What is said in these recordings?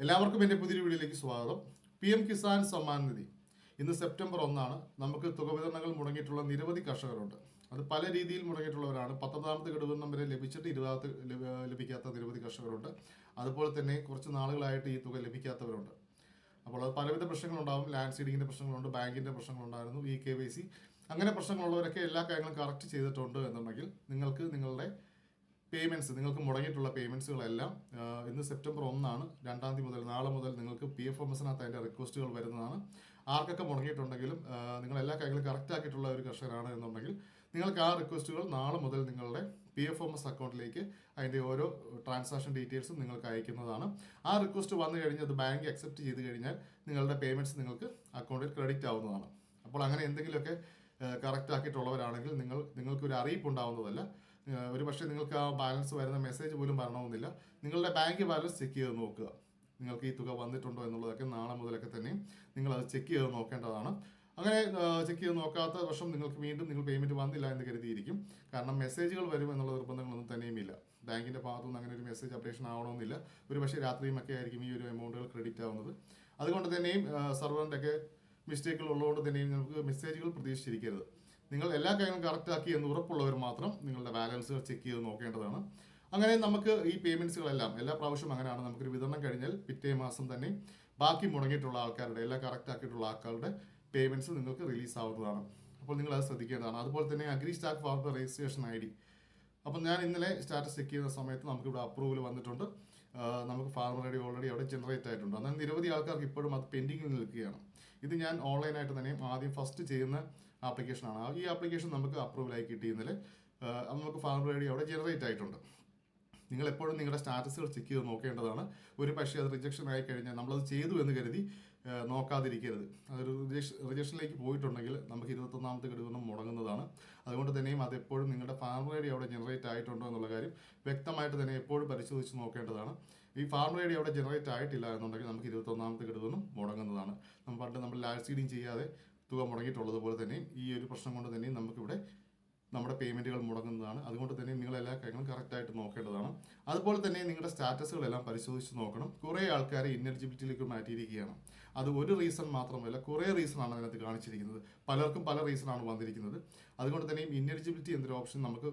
എല്ലാവർക്കും എന്റെ പുതിയ വീഡിയോയിലേക്ക് സ്വാഗതം. P M Kisan Samman Nidhi. ഇന്ന് സെപ്റ്റംബർ ഒന്നാണ്. നമുക്ക് തുക വിതരണങ്ങൾ മുടങ്ങിയിട്ടുള്ള നിരവധി കർഷകരുണ്ട്. അത് പല രീതിയിൽ മുടങ്ങിയിട്ടുള്ളവരാണ്. പത്തൊമ്പതാമത്തെ ഘടകം വരെ ലഭിച്ചിട്ട് ഇരുപതാമത്തെ ലഭ- ലഭിക്കാത്ത നിരവധി കർഷകരുണ്ട്. അതുപോലെ തന്നെ കുറച്ച് നാളുകളായിട്ട് ഈ തുക ലഭിക്കാത്തവരുണ്ട്. അപ്പോൾ അത് പലവിധ പ്രശ്നങ്ങളുണ്ടാകും ലാൻഡ് സീഡിങ്ങിന്റെ പ്രശ്നങ്ങളുണ്ട് ബാങ്കിന്റെ പ്രശ്നങ്ങളുണ്ടായിരുന്നു ഇ കെ വൈ സി. അങ്ങനെ പ്രശ്നങ്ങളുള്ളവരൊക്കെ എല്ലാ കാര്യങ്ങളും കറക്റ്റ് ചെയ്തിട്ടുണ്ട് എന്നുണ്ടെങ്കിൽ നിങ്ങൾക്ക് നിങ്ങളുടെ പേയ്മെന്റ്സ് നിങ്ങൾക്ക് മുടങ്ങിയിട്ടുള്ള പേയ്മെന്റ്സുകളെല്ലാം ഇന്ന് സെപ്റ്റംബർ ഒന്നാണ് രണ്ടാം തീയതി മുതൽ നാളെ മുതൽ നിങ്ങൾക്ക് പി എഫ് എം എസിനകത്ത് അതിന്റെ റിക്വസ്റ്റുകൾ വരുന്നതാണ്. ആർക്കൊക്കെ മുടങ്ങിയിട്ടുണ്ടെങ്കിലും നിങ്ങൾ എല്ലാ കാര്യങ്ങളും കറക്റ്റ് ആക്കിയിട്ടുള്ള ഒരു കർഷകരാണ് എന്നുണ്ടെങ്കിൽ നിങ്ങൾക്ക് ആ റിക്വസ്റ്റുകൾ നാളെ മുതൽ നിങ്ങളുടെ പി എഫ് എം എസ് അക്കൗണ്ടിലേക്ക് അതിന്റെ ഓരോ ട്രാൻസാക്ഷൻ ഡീറ്റെയിൽസും നിങ്ങൾക്ക് അയക്കുന്നതാണ്. ആ റിക്വസ്റ്റ് വന്നു കഴിഞ്ഞ് അത് ബാങ്ക് അക്സെപ്റ്റ് ചെയ്ത് കഴിഞ്ഞാൽ നിങ്ങളുടെ പേയ്മെന്റ്സ് നിങ്ങൾക്ക് അക്കൗണ്ടിൽ ക്രെഡിറ്റ് ആവുന്നതാണ്. അപ്പോൾ അങ്ങനെ എന്തെങ്കിലുമൊക്കെ കറക്റ്റ് ആക്കിയിട്ടുള്ളവരാണെങ്കിൽ നിങ്ങൾ നിങ്ങൾക്കൊരു അറിയിപ്പ് ഉണ്ടാവുന്നതല്ല ഒരു പക്ഷേ നിങ്ങൾക്ക് ആ ബാലൻസ് വരുന്ന മെസ്സേജ് പോലും വരണമെന്നില്ല. നിങ്ങളുടെ ബാങ്ക് ബാലൻസ് ചെക്ക് ചെയ്ത് നോക്കുക. നിങ്ങൾക്ക് ഈ തുക വന്നിട്ടുണ്ടോ എന്നുള്ളതൊക്കെ നാളെ മുതലൊക്കെ തന്നെ നിങ്ങൾ അത് ചെക്ക് ചെയ്ത് നോക്കേണ്ടതാണ്. അങ്ങനെ ചെക്ക് ചെയ്ത് നോക്കാത്ത വർഷം നിങ്ങൾക്ക് വീണ്ടും നിങ്ങൾ പേയ്മെന്റ് വന്നില്ല എന്ന് കരുതിയിരിക്കും. കാരണം മെസ്സേജുകൾ വരും എന്നുള്ള നിർബന്ധങ്ങളൊന്നും തന്നെയുമില്ല. ബാങ്കിന്റെ ഭാഗത്തുനിന്ന് അങ്ങനെ ഒരു മെസ്സേജ് അപ്ഡേഷൻ ആവണമെന്നില്ല. ഒരു പക്ഷേ രാത്രിയും ഒക്കെ ആയിരിക്കും ഈ ഒരു എമൗണ്ടുകൾ ക്രെഡിറ്റ് ആവുന്നത്. അതുകൊണ്ട് തന്നെയും സർവറിന്റെ ഒക്കെ മിസ്റ്റേക്കുകൾ ഉള്ളതുകൊണ്ട് തന്നെയും നമുക്ക് മെസ്സേജുകൾ പ്രതീക്ഷിച്ചിരിക്കരുത്. നിങ്ങൾ എല്ലാ കാര്യങ്ങളും കറക്റ്റാക്കി എന്ന് ഉറപ്പുള്ളവർ മാത്രം നിങ്ങളുടെ ബാലൻസുകൾ ചെക്ക് ചെയ്ത് നോക്കേണ്ടതാണ്. അങ്ങനെ നമുക്ക് ഈ പേയ്മെന്റ്സുകളെല്ലാം എല്ലാ പ്രാവശ്യവും അങ്ങനെയാണ്. നമുക്കൊരു വിതരണം കഴിഞ്ഞാൽ പിറ്റേ മാസം തന്നെ ബാക്കി മുടങ്ങിയിട്ടുള്ള ആൾക്കാരുടെ എല്ലാം കറക്റ്റ് ആക്കിയിട്ടുള്ള ആൾക്കാരുടെ പേയ്മെന്റ്സ് നിങ്ങൾക്ക് റിലീസ് ആവുന്നതാണ്. അപ്പോൾ നിങ്ങൾ അത് ശ്രദ്ധിക്കേണ്ടതാണ്. അതുപോലെ തന്നെ agri stack farmer registration I D അപ്പം ഞാൻ ഇന്നലെ സ്റ്റാറ്റസ് ചെക്ക് ചെയ്യുന്ന സമയത്ത് നമുക്കിവിടെ അപ്രൂവൽ വന്നിട്ടുണ്ട്. നമുക്ക് ഫാർമർ ഐ ഡി ഓൾറെഡി അവിടെ ജനറേറ്റ് ആയിട്ടുണ്ട്. എന്നാൽ നിരവധി ആൾക്കാർക്ക് ഇപ്പോഴും അത് പെൻഡിങ്ങിൽ നിൽക്കുകയാണ്. ഇത് ഞാൻ ഓൺലൈനായിട്ട് തന്നെ ആദ്യം ഫസ്റ്റ് ചെയ്യുന്ന ആപ്ലിക്കേഷനാണ് ഈ ആപ്ലിക്കേഷൻ നമുക്ക് അപ്രൂവലായി കിട്ടി ഇന്നലെ നമുക്ക് ഫാർമർ ഐ ഡി അവിടെ ജനറേറ്റ് ആയിട്ടുണ്ട്. നിങ്ങൾ എപ്പോഴും നിങ്ങളുടെ സ്റ്റാറ്റസുകൾ ചെക്ക് ചെയ്ത് നോക്കേണ്ടതാണ്. ഒരു പക്ഷേ അത് റിജക്ഷൻ ആയി കഴിഞ്ഞാൽ നമ്മളത് ചെയ്തു എന്ന് കരുതി നോക്കാതിരിക്കരുത്. അതൊരു റിജക്ഷനിലേക്ക് പോയിട്ടുണ്ടെങ്കിൽ നമുക്ക് ഇരുപത്തൊന്നാമത്തെ ഗഡുവിനും മുടങ്ങുന്നതാണ്. അതുകൊണ്ട് തന്നെയും അതെപ്പോഴും നിങ്ങളുടെ ഫാം ഐ അവിടെ ജനറേറ്റ് ആയിട്ടുണ്ടോ എന്നുള്ള കാര്യം വ്യക്തമായിട്ട് തന്നെ എപ്പോഴും പരിശോധിച്ച് നോക്കേണ്ടതാണ്. ഈ ഫാം ഐ അവിടെ ജനറേറ്റ് ആയിട്ടില്ല എന്നുണ്ടെങ്കിൽ നമുക്ക് ഇരുപത്തൊന്നാമത്തെ ഗഡുവിനും മുടങ്ങുന്നതാണ്. നമ്മൾ പണ്ട് നമ്മൾ ലാൻഡ് സീഡിങ് ചെയ്യാതെ തുക മുടങ്ങിയിട്ടുള്ളത് പോലെ തന്നെ ഈ ഒരു പ്രശ്നം കൊണ്ട് തന്നെയും നമുക്കിവിടെ നമ്മുടെ പേയ്മെന്റുകൾ മുടങ്ങുന്നതാണ്. അതുകൊണ്ട് തന്നെ നിങ്ങൾ എല്ലാ കാര്യങ്ങളും കറക്റ്റായിട്ട് നോക്കേണ്ടതാണ്. അതുപോലെ തന്നെ നിങ്ങളുടെ സ്റ്റാറ്റസുകളെല്ലാം പരിശോധിച്ച് നോക്കണം. കുറേ ആൾക്കാരെ ഇന്നെലിജിബിലിറ്റിയിലേക്ക് മാറ്റിയിരിക്കുകയാണ്. അത് ഒരു റീസൺ മാത്രമല്ല കുറേ റീസണാണ് അതിനകത്ത് കാണിച്ചിരിക്കുന്നത്. പലർക്കും പല റീസണാണ് വന്നിരിക്കുന്നത്. അതുകൊണ്ട് തന്നെയും ഇന്നെലിജിബിലിറ്റി എന്നൊരു ഓപ്ഷൻ നമുക്ക്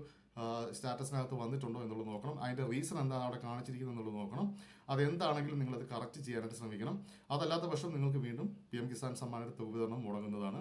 സ്റ്റാറ്റസിനകത്ത് വന്നിട്ടുണ്ടോ എന്നുള്ളത് നോക്കണം. അതിന്റെ റീസൺ എന്താണ് അവിടെ കാണിച്ചിരിക്കുന്നത് എന്നുള്ളത് നോക്കണം. അതെന്താണെങ്കിലും നിങ്ങളത് കറക്റ്റ് ചെയ്യാനായിട്ട് ശ്രമിക്കണം. അതല്ലാത്ത പക്ഷം നിങ്ങൾക്ക് വീണ്ടും പി എം കിസാൻ സമ്മാനത്തെ തുക വിതരണം മുടങ്ങുന്നതാണ്.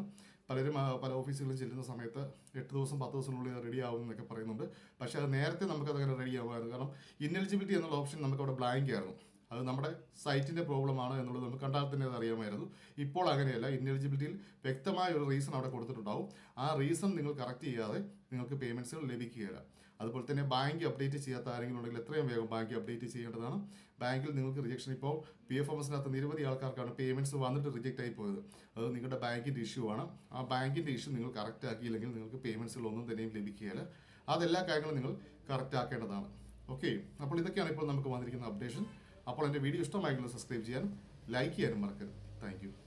പലരും പല ഓഫീസുകളിലും ചെല്ലുന്ന സമയത്ത് എട്ട് ദിവസം പത്ത് ദിവസത്തിനുള്ളിൽ റെഡി ആവും എന്നൊക്കെ പറയുന്നുണ്ട്. പക്ഷേ അത് നേരത്തെ നമുക്ക് അതങ്ങനെ റെഡി ആവുമായിരുന്നു. കാരണം ഇന്നെലിജിബിലിറ്റി എന്നുള്ള ഓപ്ഷൻ നമുക്ക് അവിടെ ബ്ലാങ്ക് ആയിരുന്നു. അത് നമ്മുടെ സൈറ്റിന്റെ പ്രോബ്ലം ആണ് എന്നുള്ളത് നമുക്ക് കണ്ടാൽ തന്നെ അത് അറിയാമായിരുന്നു. ഇപ്പോൾ അങ്ങനെയല്ല. ഇന്നെലിജിബിലിറ്റിയിൽ വ്യക്തമായ ഒരു റീസൺ അവിടെ കൊടുത്തിട്ടുണ്ടാവും. ആ റീസൺ നിങ്ങൾ കറക്റ്റ് ചെയ്യാതെ നിങ്ങൾക്ക് പേയ്മെന്റ്സുകൾ ലഭിക്കുകയില്ല. അതുപോലെ തന്നെ ബാങ്ക് അപ്ഡേറ്റ് ചെയ്യാത്ത ആരെങ്കിലും ഉണ്ടെങ്കിൽ എത്രയും വേഗം ബാങ്ക് അപ്ഡേറ്റ് ചെയ്യേണ്ടതാണ്. ബാങ്കിൽ നിങ്ങൾക്ക് റിജക്ഷൻ ഇപ്പോൾ പി എഫ് എംസിനകത്ത് നിരവധി ആൾക്കാർക്കാണ് പേയ്മെന്റ്സ് വന്നിട്ട് റിജക്റ്റ് ആയി പോയത്. അത് നിങ്ങളുടെ ബാങ്കിന്റെ ഇഷ്യൂ ആണ്. ആ ബാങ്കിന്റെ ഇഷ്യൂ നിങ്ങൾ കറക്റ്റ് ആക്കിയില്ലെങ്കിൽ നിങ്ങൾക്ക് പേയ്മെന്റ്സുകൾ ഒന്നും തന്നെയും ലഭിക്കുകയില്ല. അതെല്ലാ കാര്യങ്ങളും നിങ്ങൾ കറക്റ്റ് ആക്കേണ്ടതാണ്. ഓക്കെ അപ്പോൾ ഇതൊക്കെയാണ് ഇപ്പോൾ നമുക്ക് വന്നിരിക്കുന്ന അപ്ഡേഷൻ അപ്പോൾ എന്റെ വീഡിയോ ഇഷ്ടമായെങ്കിലും സബ്സ്ക്രൈബ് ചെയ്യാനും ലൈക്ക് ചെയ്യാനും മറക്കരുത്. താങ്ക്